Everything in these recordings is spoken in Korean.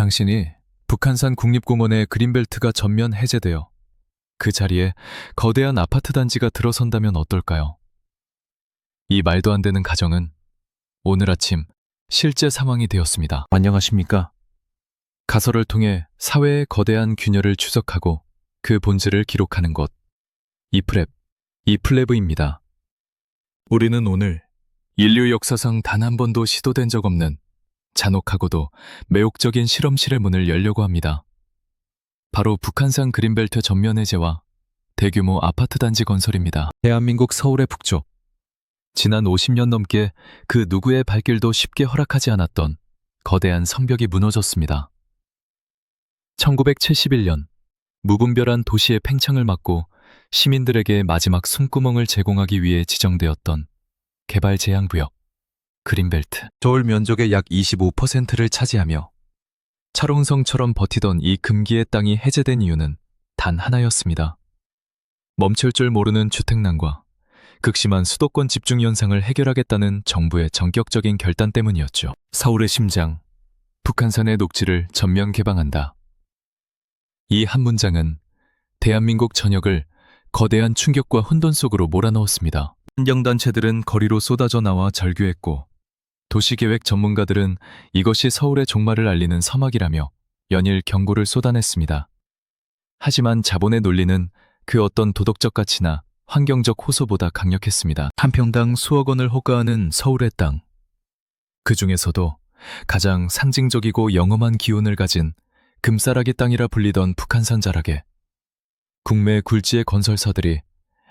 당신이 북한산 국립공원의 그린벨트가 전면 해제되어 그 자리에 거대한 아파트 단지가 들어선다면 어떨까요? 이 말도 안 되는 가정은 오늘 아침 실제 상황이 되었습니다. 안녕하십니까? 가설을 통해 사회의 거대한 균열을 추적하고 그 본질을 기록하는 곳. 이프랩, 이플레브입니다. 우리는 오늘 인류 역사상 단 한 번도 시도된 적 없는 잔혹하고도 매혹적인 실험실의 문을 열려고 합니다. 바로 북한산 그린벨트 전면 해제와 대규모 아파트 단지 건설입니다. 대한민국 서울의 북쪽. 지난 50년 넘게 그 누구의 발길도 쉽게 허락하지 않았던 거대한 성벽이 무너졌습니다. 1971년 무분별한 도시의 팽창을 막고 시민들에게 마지막 숨구멍을 제공하기 위해 지정되었던 개발 제한 구역 그린벨트 서울 면적의 약 25%를 차지하며 철옹성처럼 버티던 이 금기의 땅이 해제된 이유는 단 하나였습니다. 멈출 줄 모르는 주택난과 극심한 수도권 집중 현상을 해결하겠다는 정부의 전격적인 결단 때문이었죠. 서울의 심장, 북한산의 녹지를 전면 개방한다. 이 한 문장은 대한민국 전역을 거대한 충격과 혼돈 속으로 몰아넣었습니다. 환경단체들은 거리로 쏟아져 나와 절규했고 도시계획 전문가들은 이것이 서울의 종말을 알리는 서막이라며 연일 경고를 쏟아냈습니다. 하지만 자본의 논리는 그 어떤 도덕적 가치나 환경적 호소보다 강력했습니다. 한 평당 수억 원을 호가하는 서울의 땅. 그 중에서도 가장 상징적이고 영험한 기운을 가진 금싸라기 땅이라 불리던 북한산 자락에 국내 굴지의 건설사들이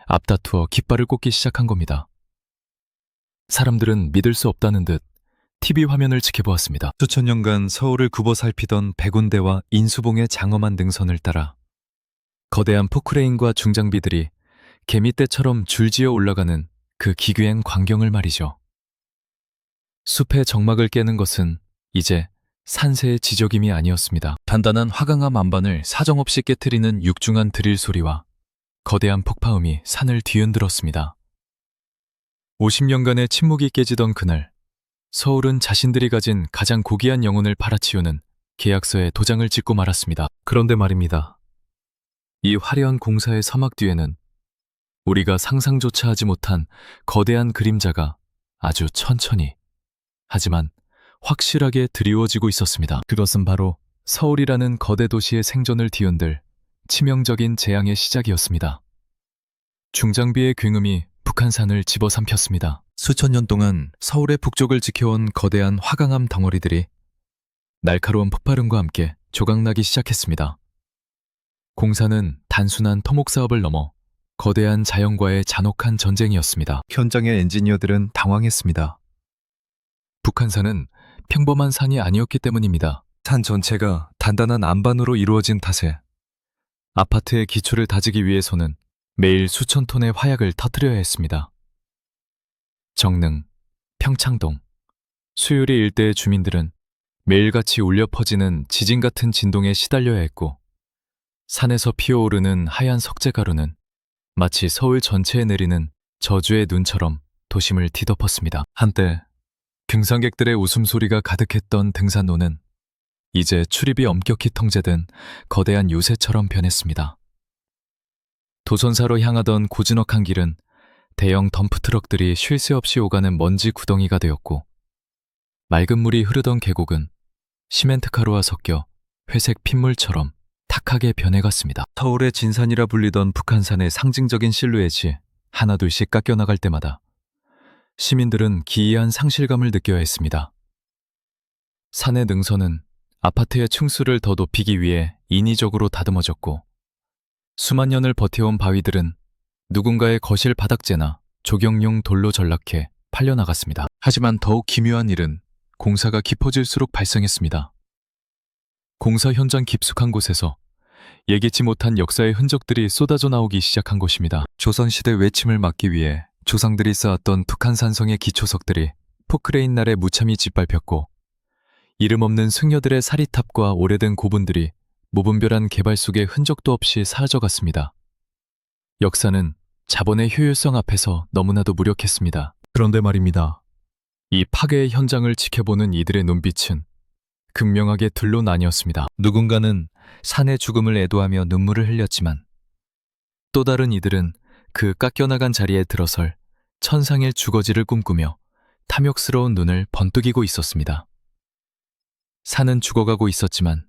앞다투어 깃발을 꽂기 시작한 겁니다. 사람들은 믿을 수 없다는 듯 TV 화면을 지켜보았습니다. 수천 년간 서울을 굽어 살피던 백운대와 인수봉의 장엄한 능선을 따라 거대한 포크레인과 중장비들이 개미떼처럼 줄지어 올라가는 그 기괴한 광경을 말이죠. 숲의 정막을 깨는 것은 이제 산세의 지적임이 아니었습니다. 단단한 화강암 안반을 사정없이 깨트리는 육중한 드릴 소리와 거대한 폭파음이 산을 뒤흔들었습니다. 50년간의 침묵이 깨지던 그날, 서울은 자신들이 가진 가장 고귀한 영혼을 팔아치우는 계약서에 도장을 찍고 말았습니다. 그런데 말입니다. 이 화려한 공사의 사막 뒤에는 우리가 상상조차 하지 못한 거대한 그림자가 아주 천천히, 하지만 확실하게 드리워지고 있었습니다. 그것은 바로 서울이라는 거대 도시의 생존을 뒤흔들 치명적인 재앙의 시작이었습니다. 중장비의 굉음이 북한산을 집어삼켰습니다. 수천 년 동안 서울의 북쪽을 지켜온 거대한 화강암 덩어리들이 날카로운 폭발음과 함께 조각나기 시작했습니다. 공사는 단순한 토목 사업을 넘어 거대한 자연과의 잔혹한 전쟁이었습니다. 현장의 엔지니어들은 당황했습니다. 북한산은 평범한 산이 아니었기 때문입니다. 산 전체가 단단한 안반으로 이루어진 탓에 아파트의 기초를 다지기 위해서는 매일 수천 톤의 화약을 터뜨려야 했습니다. 정릉, 평창동, 수유리 일대의 주민들은 매일같이 울려 퍼지는 지진 같은 진동에 시달려야 했고 산에서 피어오르는 하얀 석재가루는 마치 서울 전체에 내리는 저주의 눈처럼 도심을 뒤덮었습니다. 한때 등산객들의 웃음소리가 가득했던 등산로는 이제 출입이 엄격히 통제된 거대한 요새처럼 변했습니다. 도선사로 향하던 고즈넉한 길은 대형 덤프트럭들이 쉴 새 없이 오가는 먼지 구덩이가 되었고 맑은 물이 흐르던 계곡은 시멘트 가루와 섞여 회색 핏물처럼 탁하게 변해갔습니다. 서울의 진산이라 불리던 북한산의 상징적인 실루엣이 하나둘씩 깎여나갈 때마다 시민들은 기이한 상실감을 느껴야 했습니다. 산의 능선은 아파트의 층수를 더 높이기 위해 인위적으로 다듬어졌고 수만 년을 버텨온 바위들은 누군가의 거실 바닥재나 조경용 돌로 전락해 팔려나갔습니다. 하지만 더욱 기묘한 일은 공사가 깊어질수록 발생했습니다. 공사 현장 깊숙한 곳에서 예기치 못한 역사의 흔적들이 쏟아져 나오기 시작한 것입니다. 조선시대 외침을 막기 위해 조상들이 쌓았던 북한산성의 기초석들이 포크레인 날에 무참히 짓밟혔고 이름 없는 승려들의 사리탑과 오래된 고분들이 무분별한 개발 속에 흔적도 없이 사라져갔습니다. 역사는 자본의 효율성 앞에서 너무나도 무력했습니다. 그런데 말입니다. 이 파괴의 현장을 지켜보는 이들의 눈빛은 극명하게 둘로 나뉘었습니다. 누군가는 산의 죽음을 애도하며 눈물을 흘렸지만 또 다른 이들은 그 깎여나간 자리에 들어설 천상의 주거지를 꿈꾸며 탐욕스러운 눈을 번뜩이고 있었습니다. 산은 죽어가고 있었지만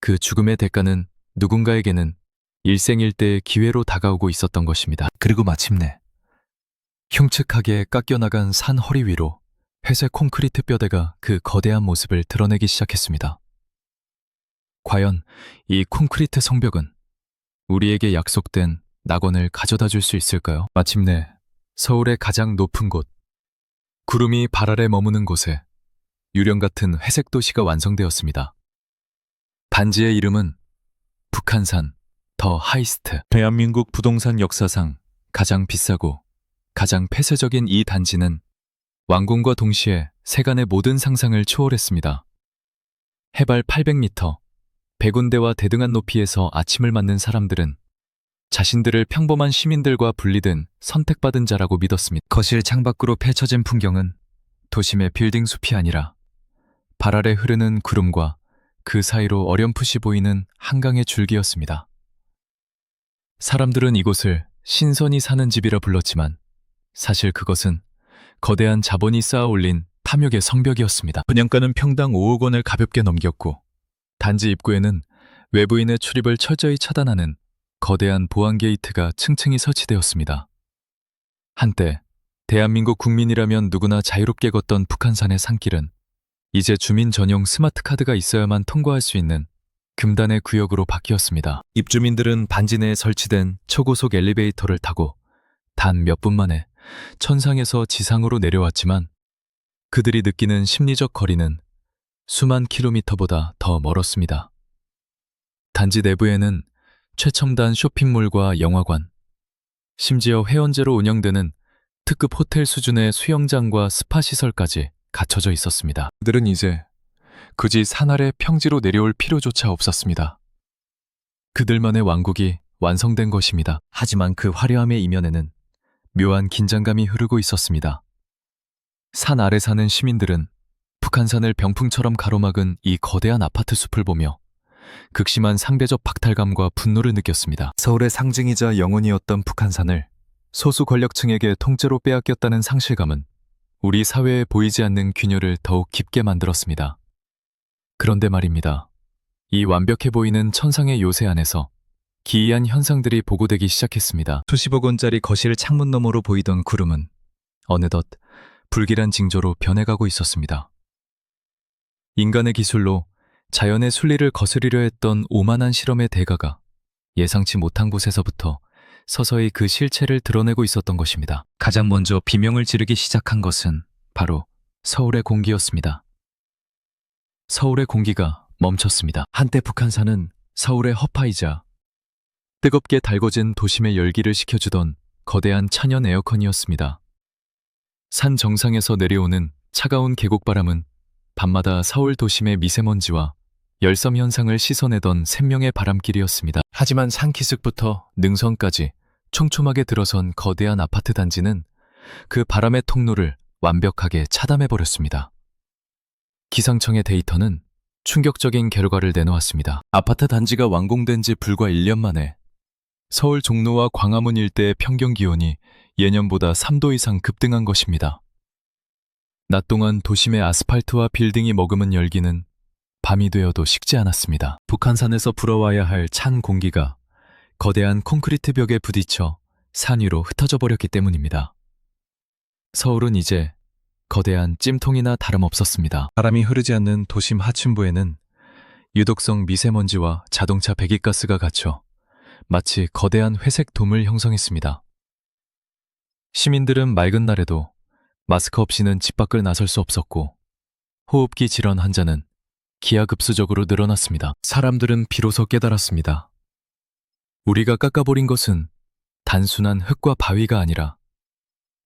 그 죽음의 대가는 누군가에게는 일생일대의 기회로 다가오고 있었던 것입니다. 그리고 마침내 흉측하게 깎여나간 산 허리 위로 회색 콘크리트 뼈대가 그 거대한 모습을 드러내기 시작했습니다. 과연 이 콘크리트 성벽은 우리에게 약속된 낙원을 가져다 줄 수 있을까요? 마침내 서울의 가장 높은 곳, 구름이 발 아래 머무는 곳에 유령 같은 회색 도시가 완성되었습니다. 단지의 이름은 북한산 더 하이스트. 대한민국 부동산 역사상 가장 비싸고 가장 폐쇄적인 이 단지는 완공과 동시에 세간의 모든 상상을 초월했습니다. 해발 800m, 백운대와 대등한 높이에서 아침을 맞는 사람들은 자신들을 평범한 시민들과 분리된 선택받은 자라고 믿었습니다. 거실 창밖으로 펼쳐진 풍경은 도심의 빌딩 숲이 아니라 발 아래 흐르는 구름과 그 사이로 어렴풋이 보이는 한강의 줄기였습니다. 사람들은 이곳을 신선이 사는 집이라 불렀지만 사실 그것은 거대한 자본이 쌓아 올린 탐욕의 성벽이었습니다. 분양가는 평당 5억 원을 가볍게 넘겼고 단지 입구에는 외부인의 출입을 철저히 차단하는 거대한 보안 게이트가 층층이 설치되었습니다. 한때 대한민국 국민이라면 누구나 자유롭게 걷던 북한산의 산길은 이제 주민 전용 스마트 카드가 있어야만 통과할 수 있는 금단의 구역으로 바뀌었습니다. 입주민들은 반지 내에 설치된 초고속 엘리베이터를 타고 단 몇 분 만에 천상에서 지상으로 내려왔지만 그들이 느끼는 심리적 거리는 수만 킬로미터보다 더 멀었습니다. 단지 내부에는 최첨단 쇼핑몰과 영화관, 심지어 회원제로 운영되는 특급 호텔 수준의 수영장과 스파 시설까지 갖춰져 있었습니다. 그들은 이제 굳이 산 아래 평지로 내려올 필요조차 없었습니다. 그들만의 왕국이 완성된 것입니다. 하지만 그 화려함의 이면에는 묘한 긴장감이 흐르고 있었습니다. 산 아래 사는 시민들은 북한산을 병풍처럼 가로막은 이 거대한 아파트 숲을 보며 극심한 상대적 박탈감과 분노를 느꼈습니다. 서울의 상징이자 영혼이었던 북한산을 소수 권력층에게 통째로 빼앗겼다는 상실감은 우리 사회에 보이지 않는 균열을 더욱 깊게 만들었습니다. 그런데 말입니다. 이 완벽해 보이는 천상의 요새 안에서 기이한 현상들이 보고되기 시작했습니다. 수십억 원짜리 거실 창문 너머로 보이던 구름은 어느덧 불길한 징조로 변해가고 있었습니다. 인간의 기술로 자연의 순리를 거스리려 했던 오만한 실험의 대가가 예상치 못한 곳에서부터 서서히 그 실체를 드러내고 있었던 것입니다. 가장 먼저 비명을 지르기 시작한 것은 바로 서울의 공기였습니다. 서울의 공기가 멈췄습니다. 한때 북한산은 서울의 허파이자 뜨겁게 달궈진 도심의 열기를 식혀주던 거대한 천연 에어컨이었습니다. 산 정상에서 내려오는 차가운 계곡바람은 밤마다 서울 도심의 미세먼지와 열섬 현상을 씻어내던 생명의 바람길이었습니다. 하지만 산기슭부터 능선까지 촘촘하게 들어선 거대한 아파트 단지는 그 바람의 통로를 완벽하게 차단해버렸습니다. 기상청의 데이터는 충격적인 결과를 내놓았습니다. 아파트 단지가 완공된 지 불과 1년 만에 서울 종로와 광화문 일대의 평균 기온이 예년보다 3도 이상 급등한 것입니다. 낮 동안 도심의 아스팔트와 빌딩이 머금은 열기는 밤이 되어도 식지 않았습니다. 북한산에서 불어와야 할 찬 공기가 거대한 콘크리트 벽에 부딪혀 산 위로 흩어져 버렸기 때문입니다. 서울은 이제 거대한 찜통이나 다름없었습니다. 바람이 흐르지 않는 도심 하층부에는 유독성 미세먼지와 자동차 배기가스가 갇혀 마치 거대한 회색 돔을 형성했습니다. 시민들은 맑은 날에도 마스크 없이는 집 밖을 나설 수 없었고 호흡기 질환 환자는 기하급수적으로 늘어났습니다. 사람들은 비로소 깨달았습니다. 우리가 깎아버린 것은 단순한 흙과 바위가 아니라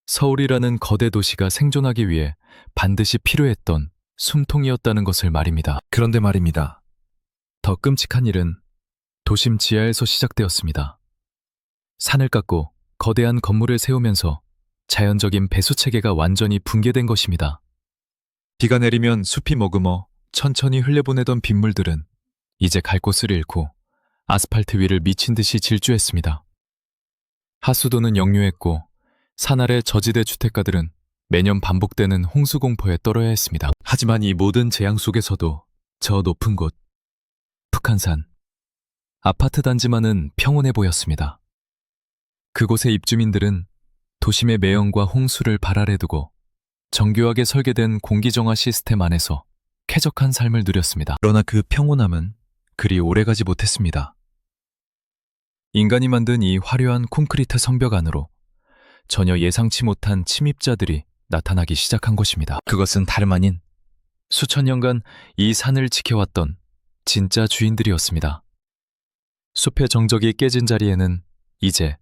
서울이라는 거대 도시가 생존하기 위해 반드시 필요했던 숨통이었다는 것을 말입니다. 그런데 말입니다. 더 끔찍한 일은 도심 지하에서 시작되었습니다. 산을 깎고 거대한 건물을 세우면서 자연적인 배수 체계가 완전히 붕괴된 것입니다. 비가 내리면 숲이 머금어 천천히 흘려보내던 빗물들은 이제 갈 곳을 잃고 아스팔트 위를 미친 듯이 질주했습니다. 하수도는 역류했고 산 아래 저지대 주택가들은 매년 반복되는 홍수 공포에 떨어야 했습니다. 하지만 이 모든 재앙 속에서도 저 높은 곳, 북한산, 아파트 단지만은 평온해 보였습니다. 그곳의 입주민들은 도심의 매연과 홍수를 발 아래 두고 정교하게 설계된 공기정화 시스템 안에서 쾌적한 삶을 누렸습니다. 그러나 그 평온함은 그리 오래가지 못했습니다. 인간이 만든 이 화려한 콘크리트 성벽 안으로 전혀 예상치 못한 침입자들이 나타나기 시작한 것입니다. 그것은 다름 아닌 수천 년간 이 산을 지켜왔던 진짜 주인들이었습니다. 숲의 정적이 깨진 자리에는 이제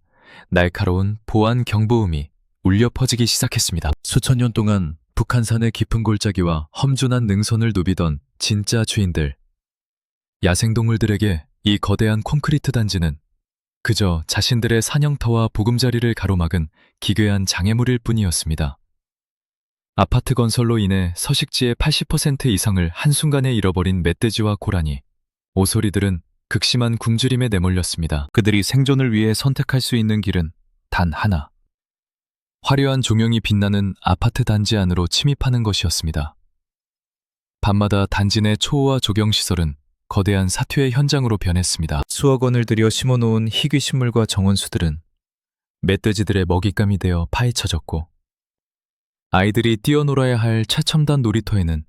날카로운 보안 경보음이 울려 퍼지기 시작했습니다. 수천 년 동안 북한산의 깊은 골짜기와 험준한 능선을 누비던 진짜 주인들. 야생동물들에게 이 거대한 콘크리트 단지는 그저 자신들의 사냥터와 보금자리를 가로막은 기괴한 장애물일 뿐이었습니다. 아파트 건설로 인해 서식지의 80% 이상을 한순간에 잃어버린 멧돼지와 고라니, 오소리들은 극심한 굶주림에 내몰렸습니다. 그들이 생존을 위해 선택할 수 있는 길은 단 하나. 화려한 조명이 빛나는 아파트 단지 안으로 침입하는 것이었습니다. 밤마다 단지 내 초호화 조경시설은 거대한 사투의 현장으로 변했습니다. 수억 원을 들여 심어놓은 희귀 식물과 정원수들은 멧돼지들의 먹잇감이 되어 파헤쳐졌고 아이들이 뛰어놀아야 할 최첨단 놀이터에는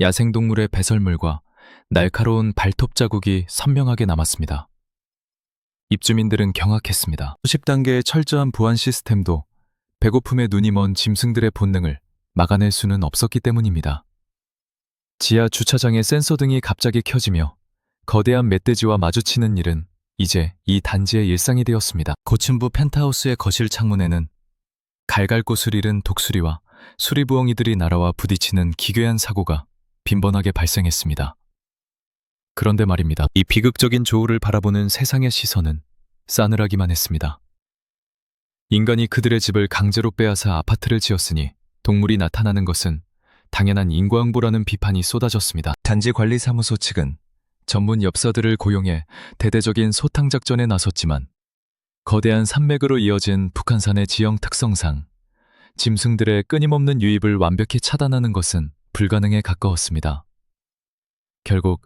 야생동물의 배설물과 날카로운 발톱 자국이 선명하게 남았습니다. 입주민들은 경악했습니다. 수십 단계의 철저한 보안 시스템도 배고픔에 눈이 먼 짐승들의 본능을 막아낼 수는 없었기 때문입니다. 지하 주차장의 센서 등이 갑자기 켜지며 거대한 멧돼지와 마주치는 일은 이제 이 단지의 일상이 되었습니다. 고층부 펜트하우스의 거실 창문에는 갈갈꽃을 잃은 독수리와 수리부엉이들이 날아와 부딪히는 기괴한 사고가 빈번하게 발생했습니다. 그런데 말입니다. 이 비극적인 조우를 바라보는 세상의 시선은 싸늘하기만 했습니다. 인간이 그들의 집을 강제로 빼앗아 아파트를 지었으니 동물이 나타나는 것은 당연한 인과응보라는 비판이 쏟아졌습니다. 단지 관리사무소 측은 전문 엽사들을 고용해 대대적인 소탕 작전에 나섰지만 거대한 산맥으로 이어진 북한산의 지형 특성상 짐승들의 끊임없는 유입을 완벽히 차단하는 것은 불가능에 가까웠습니다. 결국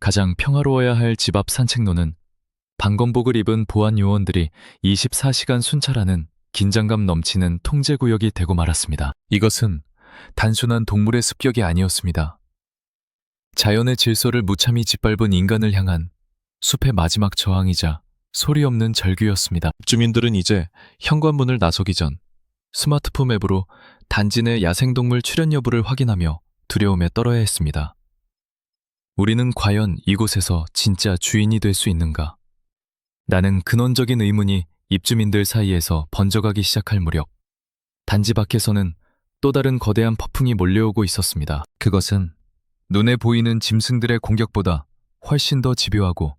가장 평화로워야 할 집 앞 산책로는 방검복을 입은 보안 요원들이 24시간 순찰하는 긴장감 넘치는 통제구역이 되고 말았습니다. 이것은 단순한 동물의 습격이 아니었습니다. 자연의 질서를 무참히 짓밟은 인간을 향한 숲의 마지막 저항이자 소리 없는 절규였습니다. 주민들은 이제 현관문을 나서기 전 스마트폰 앱으로 단지 내 야생동물 출현 여부를 확인하며 두려움에 떨어야 했습니다. 우리는 과연 이곳에서 진짜 주인이 될 수 있는가? 나는 근원적인 의문이 입주민들 사이에서 번져가기 시작할 무렵 단지 밖에서는 또 다른 거대한 폭풍이 몰려오고 있었습니다. 그것은 눈에 보이는 짐승들의 공격보다 훨씬 더 집요하고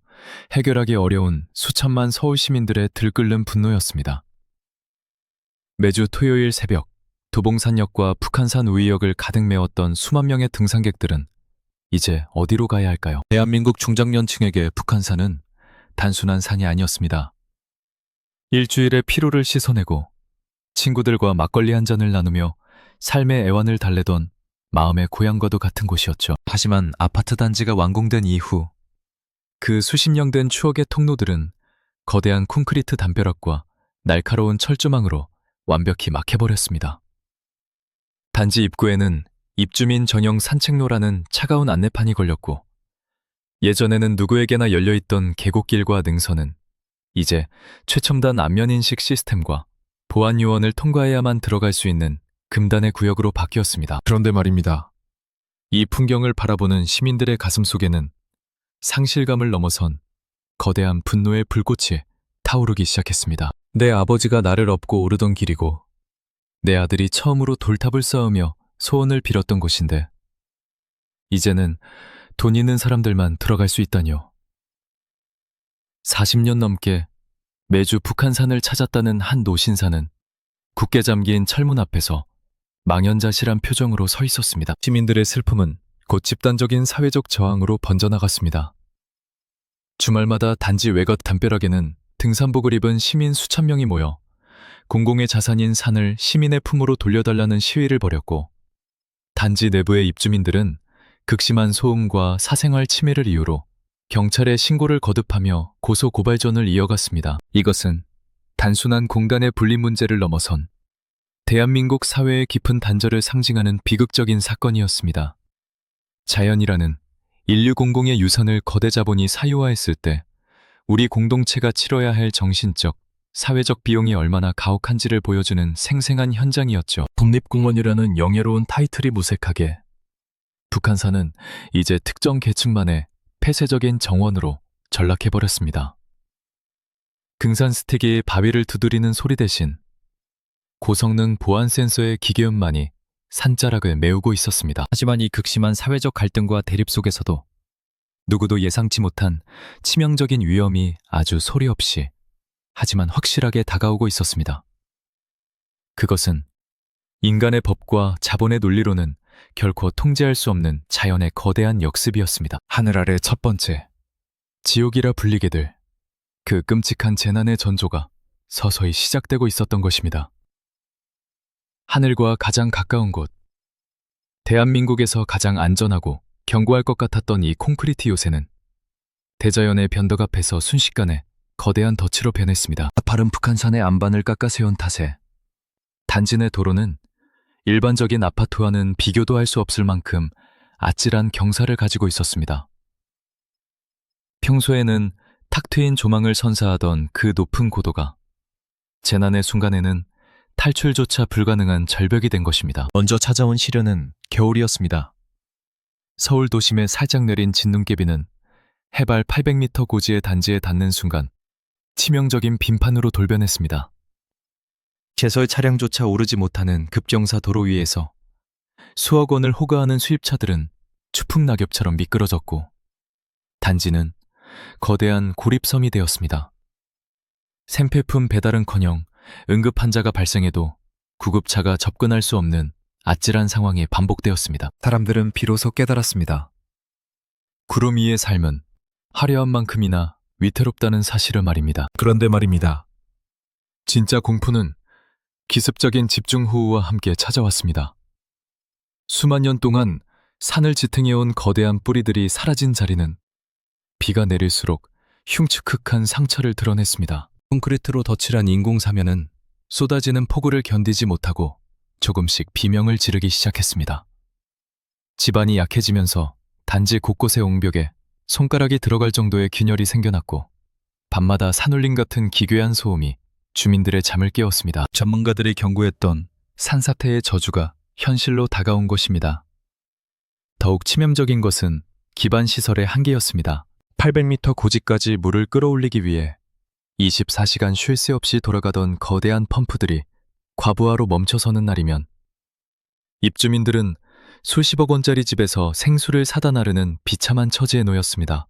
해결하기 어려운 수천만 서울 시민들의 들끓는 분노였습니다. 매주 토요일 새벽 도봉산역과 북한산 우이역을 가득 메웠던 수만 명의 등산객들은 이제 어디로 가야 할까요? 대한민국 중장년층에게 북한산은 단순한 산이 아니었습니다. 일주일의 피로를 씻어내고 친구들과 막걸리 한 잔을 나누며 삶의 애환을 달래던 마음의 고향과도 같은 곳이었죠. 하지만 아파트 단지가 완공된 이후 그 수십 년 된 추억의 통로들은 거대한 콘크리트 담벼락과 날카로운 철조망으로 완벽히 막혀버렸습니다. 단지 입구에는 입주민 전용 산책로라는 차가운 안내판이 걸렸고 예전에는 누구에게나 열려있던 계곡길과 능선은 이제 최첨단 안면인식 시스템과 보안 요원을 통과해야만 들어갈 수 있는 금단의 구역으로 바뀌었습니다. 그런데 말입니다. 이 풍경을 바라보는 시민들의 가슴 속에는 상실감을 넘어선 거대한 분노의 불꽃이 타오르기 시작했습니다. 내 아버지가 나를 업고 오르던 길이고 내 아들이 처음으로 돌탑을 쌓으며 소원을 빌었던 곳인데 이제는 돈 있는 사람들만 들어갈 수 있다니요. 40년 넘게 매주 북한산을 찾았다는 한 노신사는 굳게 잠긴 철문 앞에서 망연자실한 표정으로 서 있었습니다. 시민들의 슬픔은 곧 집단적인 사회적 저항으로 번져나갔습니다. 주말마다 단지 외곽 담벼락에는 등산복을 입은 시민 수천 명이 모여 공공의 자산인 산을 시민의 품으로 돌려달라는 시위를 벌였고 단지 내부의 입주민들은 극심한 소음과 사생활 침해를 이유로 경찰에 신고를 거듭하며 고소 고발전을 이어갔습니다. 이것은 단순한 공간의 분리 문제를 넘어선 대한민국 사회의 깊은 단절을 상징하는 비극적인 사건이었습니다. 자연이라는 인류 공공의 유산을 거대 자본이 사유화했을 때 우리 공동체가 치러야 할 정신적, 사회적 비용이 얼마나 가혹한지를 보여주는 생생한 현장이었죠. 국립공원이라는 영예로운 타이틀이 무색하게 북한산은 이제 특정 계층만의 폐쇄적인 정원으로 전락해버렸습니다. 등산 스틱이 바위를 두드리는 소리 대신 고성능 보안 센서의 기계음만이 산자락을 메우고 있었습니다. 하지만 이 극심한 사회적 갈등과 대립 속에서도 누구도 예상치 못한 치명적인 위험이 아주 소리 없이 하지만 확실하게 다가오고 있었습니다. 그것은 인간의 법과 자본의 논리로는 결코 통제할 수 없는 자연의 거대한 역습이었습니다. 하늘 아래 첫 번째, 지옥이라 불리게 될 그 끔찍한 재난의 전조가 서서히 시작되고 있었던 것입니다. 하늘과 가장 가까운 곳, 대한민국에서 가장 안전하고 견고할 것 같았던 이 콘크리트 요새는 대자연의 변덕 앞에서 순식간에 거대한 덫으로 변했습니다. 바른 북한산의 안반을 깎아 세운 탓에 단지 내 도로는 일반적인 아파트와는 비교도 할 수 없을 만큼 아찔한 경사를 가지고 있었습니다. 평소에는 탁 트인 조망을 선사하던 그 높은 고도가 재난의 순간에는 탈출조차 불가능한 절벽이 된 것입니다. 먼저 찾아온 시련은 겨울이었습니다. 서울 도심에 살짝 내린 진눈깨비는 해발 800m 고지의 단지에 닿는 순간 치명적인 빈판으로 돌변했습니다. 제설 차량조차 오르지 못하는 급경사 도로 위에서 수억 원을 호가하는 수입차들은 추풍 낙엽처럼 미끄러졌고 단지는 거대한 고립섬이 되었습니다. 생필품 배달은커녕 응급 환자가 발생해도 구급차가 접근할 수 없는 아찔한 상황이 반복되었습니다. 사람들은 비로소 깨달았습니다. 구름 위의 삶은 화려한 만큼이나 위태롭다는 사실을 말입니다. 그런데 말입니다. 진짜 공포는 기습적인 집중 호우와 함께 찾아왔습니다. 수만 년 동안 산을 지탱해온 거대한 뿌리들이 사라진 자리는 비가 내릴수록 흉측흑한 상처를 드러냈습니다. 콘크리트로 덧칠한 인공사면은 쏟아지는 폭우를 견디지 못하고 조금씩 비명을 지르기 시작했습니다. 집안이 약해지면서 단지 곳곳의 옹벽에 손가락이 들어갈 정도의 균열이 생겨났고 밤마다 산울림 같은 기괴한 소음이 주민들의 잠을 깨웠습니다. 전문가들이 경고했던 산사태의 저주가 현실로 다가온 것입니다. 더욱 치명적인 것은 기반 시설의 한계였습니다. 800m 고지까지 물을 끌어올리기 위해 24시간 쉴 새 없이 돌아가던 거대한 펌프들이 과부하로 멈춰서는 날이면 입주민들은 수십억 원짜리 집에서 생수를 사다 나르는 비참한 처지에 놓였습니다.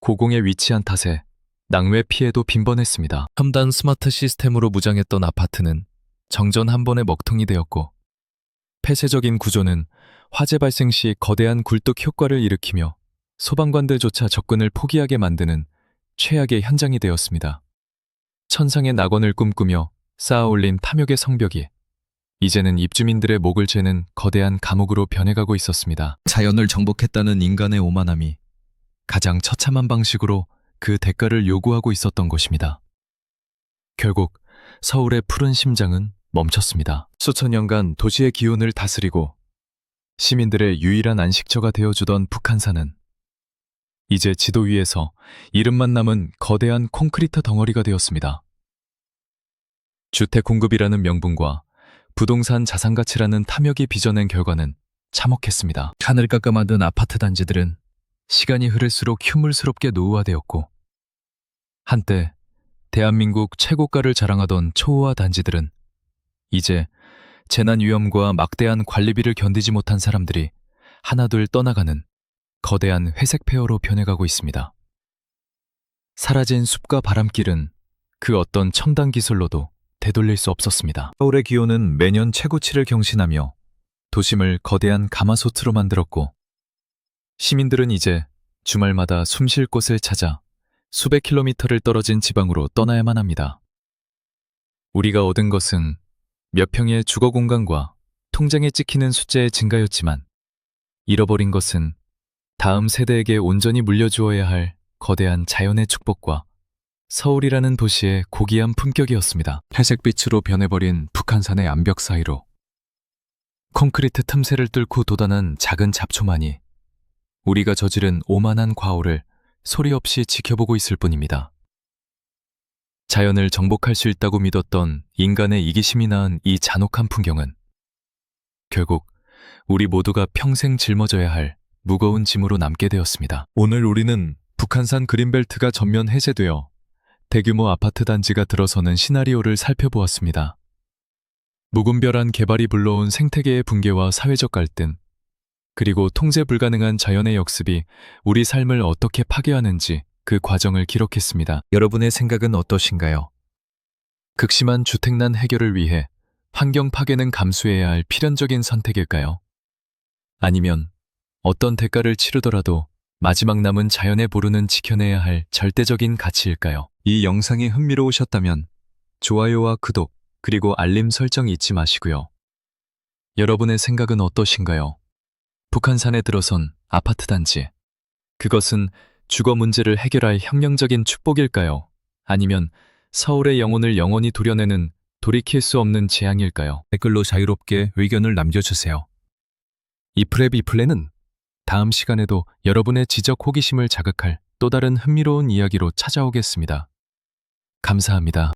고공에 위치한 탓에 낭외 피해도 빈번했습니다. 첨단 스마트 시스템으로 무장했던 아파트는 정전 한 번에 먹통이 되었고 폐쇄적인 구조는 화재 발생 시 거대한 굴뚝 효과를 일으키며 소방관들조차 접근을 포기하게 만드는 최악의 현장이 되었습니다. 천상의 낙원을 꿈꾸며 쌓아올린 탐욕의 성벽이 이제는 입주민들의 목을 죄는 거대한 감옥으로 변해가고 있었습니다. 자연을 정복했다는 인간의 오만함이 가장 처참한 방식으로 그 대가를 요구하고 있었던 것입니다. 결국 서울의 푸른 심장은 멈췄습니다. 수천 년간 도시의 기운을 다스리고 시민들의 유일한 안식처가 되어주던 북한산은 이제 지도 위에서 이름만 남은 거대한 콘크리트 덩어리가 되었습니다. 주택 공급이라는 명분과 부동산 자산 가치라는 탐욕이 빚어낸 결과는 참혹했습니다. 하늘 깎아 만든 아파트 단지들은 시간이 흐를수록 흉물스럽게 노후화되었고 한때 대한민국 최고가를 자랑하던 초호화 단지들은 이제 재난 위험과 막대한 관리비를 견디지 못한 사람들이 하나둘 떠나가는 거대한 회색 폐허로 변해가고 있습니다. 사라진 숲과 바람길은 그 어떤 첨단 기술로도 되돌릴 수 없었습니다. 서울의 기온은 매년 최고치를 경신하며 도심을 거대한 가마솥으로 만들었고 시민들은 이제 주말마다 숨 쉴 곳을 찾아 수백 킬로미터를 떨어진 지방으로 떠나야만 합니다. 우리가 얻은 것은 몇 평의 주거 공간과 통장에 찍히는 숫자의 증가였지만 잃어버린 것은 다음 세대에게 온전히 물려주어야 할 거대한 자연의 축복과 서울이라는 도시의 고귀한 품격이었습니다. 회색빛으로 변해버린 북한산의 암벽 사이로 콘크리트 틈새를 뚫고 돋아난 작은 잡초만이 우리가 저지른 오만한 과오를 소리 없이 지켜보고 있을 뿐입니다. 자연을 정복할 수 있다고 믿었던 인간의 이기심이 낳은 이 잔혹한 풍경은 결국 우리 모두가 평생 짊어져야 할 무거운 짐으로 남게 되었습니다. 오늘 우리는 북한산 그린벨트가 전면 해제되어 대규모 아파트 단지가 들어서는 시나리오를 살펴보았습니다. 무분별한 개발이 불러온 생태계의 붕괴와 사회적 갈등, 그리고 통제 불가능한 자연의 역습이 우리 삶을 어떻게 파괴하는지 그 과정을 기록했습니다. 여러분의 생각은 어떠신가요? 극심한 주택난 해결을 위해 환경 파괴는 감수해야 할 필연적인 선택일까요? 아니면 어떤 대가를 치르더라도 마지막 남은 자연의 보루는 지켜내야 할 절대적인 가치일까요? 이 영상이 흥미로우셨다면 좋아요와 구독, 그리고 알림 설정 잊지 마시고요. 여러분의 생각은 어떠신가요? 북한산에 들어선 아파트 단지. 그것은 주거 문제를 해결할 혁명적인 축복일까요? 아니면 서울의 영혼을 영원히 도려내는 돌이킬 수 없는 재앙일까요? 댓글로 자유롭게 의견을 남겨주세요. 이플랩 이플랜은 다음 시간에도 여러분의 지적 호기심을 자극할 또 다른 흥미로운 이야기로 찾아오겠습니다. 감사합니다.